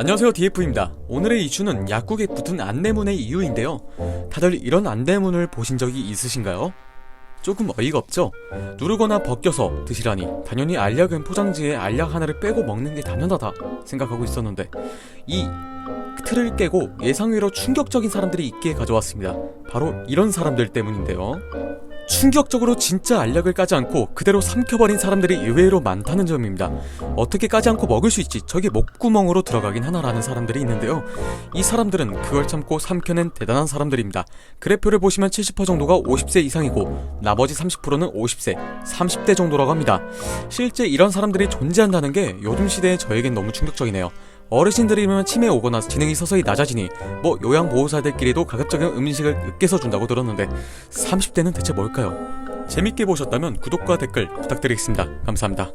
안녕하세요 DF입니다. 오늘의 이슈는 약국에 붙은 안내문의 이유인데요. 다들 이런 안내문을 보신 적이 있으신가요? 조금 어이가 없죠? 누르거나 벗겨서 드시라니 당연히 알약은 포장지에 알약 하나를 빼고 먹는 게 당연하다 생각하고 있었는데 이 틀을 깨고 예상외로 충격적인 사람들이 있기에 가져왔습니다. 바로 이런 사람들 때문인데요. 충격적으로 진짜 알약을 까지 않고 그대로 삼켜버린 사람들이 의외로 많다는 점입니다. 어떻게 까지 않고 먹을 수 있지? 저게 목구멍으로 들어가긴 하나라는 사람들이 있는데요. 이 사람들은 그걸 참고 삼켜낸 대단한 사람들입니다. 그래프를 보시면 70% 정도가 50세 이상이고 나머지 30%는 50세, 30대 정도라고 합니다. 실제 이런 사람들이 존재한다는 게 요즘 시대의 저에겐 너무 충격적이네요. 어르신들이면 치매 오거나 지능이 서서히 낮아지니 뭐 요양보호사들끼리도 가급적인 음식을 으깨서 준다고 들었는데 30대는 대체 뭘까요? 재밌게 보셨다면 구독과 댓글 부탁드리겠습니다. 감사합니다.